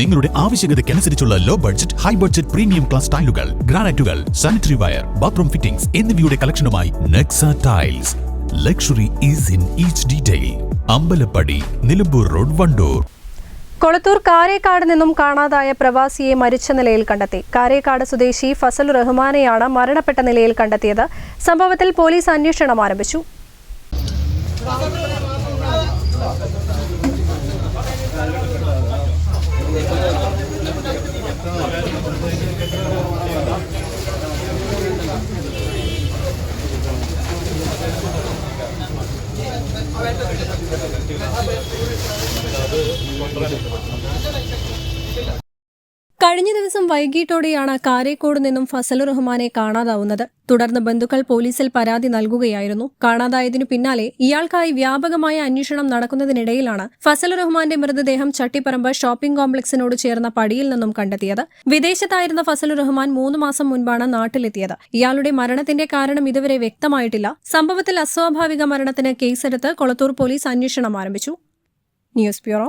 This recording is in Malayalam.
നിങ്ങളുടെ ആവശ്യകതയ്ക്കനുസരിച്ചുള്ള low budget high budget premium class ടൈലുകൾ ഗ്രാനൈറ്റുകൾ സാനിറ്ററി വയർ ബാത്റൂം ഫിറ്റിംഗ്സ് എന്നിവയുടെ കളക്ഷനുമായി Nexa tiles luxury is in each detail Ambalappadi Nilambur road Wandoor. Kolathur Karekkad നിന്നും കാണാതായ പ്രവാസിയെ മരിച്ച നിലയിൽ കണ്ടെത്തി. കാരേക്കാട് സ്വദേശി ഫസൽ റഹ്മാനെയാണ് മരണപ്പെട്ട നിലയിൽ കണ്ടെത്തിയത്. സംഭവത്തിൽ പോലീസ് അന്വേഷണം ആരംഭിച്ചു. കഴിഞ്ഞ ദിവസം വൈകിട്ടോടെയാണ് കാരേക്കോട് നിന്നും ഫസലുർ റഹ്മാനെ കാണാതാവുന്നത്. തുടർന്ന് ബന്ധുക്കൾ പോലീസിൽ പരാതി നൽകുകയായിരുന്നു. കാണാതായതിനു പിന്നാലെ ഇയാൾക്കായി വ്യാപകമായ അന്വേഷണം നടക്കുന്നതിനിടയിലാണ് ഫസൽ റഹ്മാന്റെ മൃതദേഹം ചട്ടിപ്പറമ്പ് ഷോപ്പിംഗ് കോംപ്ലക്സിനോട് ചേർന്ന പടിയിൽ നിന്നും കണ്ടെത്തിയത്. വിദേശത്തായിരുന്ന ഫസൽ റഹ്മാൻ മൂന്ന് മാസം മുൻപാണ് നാട്ടിലെത്തിയത്. ഇയാളുടെ മരണത്തിന്റെ കാരണം ഇതുവരെ വ്യക്തമായിട്ടില്ല. സംഭവത്തിൽ അസ്വാഭാവിക മരണത്തിന് കേസെടുത്ത് കൊളത്തൂർ പോലീസ് അന്വേഷണം ആരംഭിച്ചു. News bureau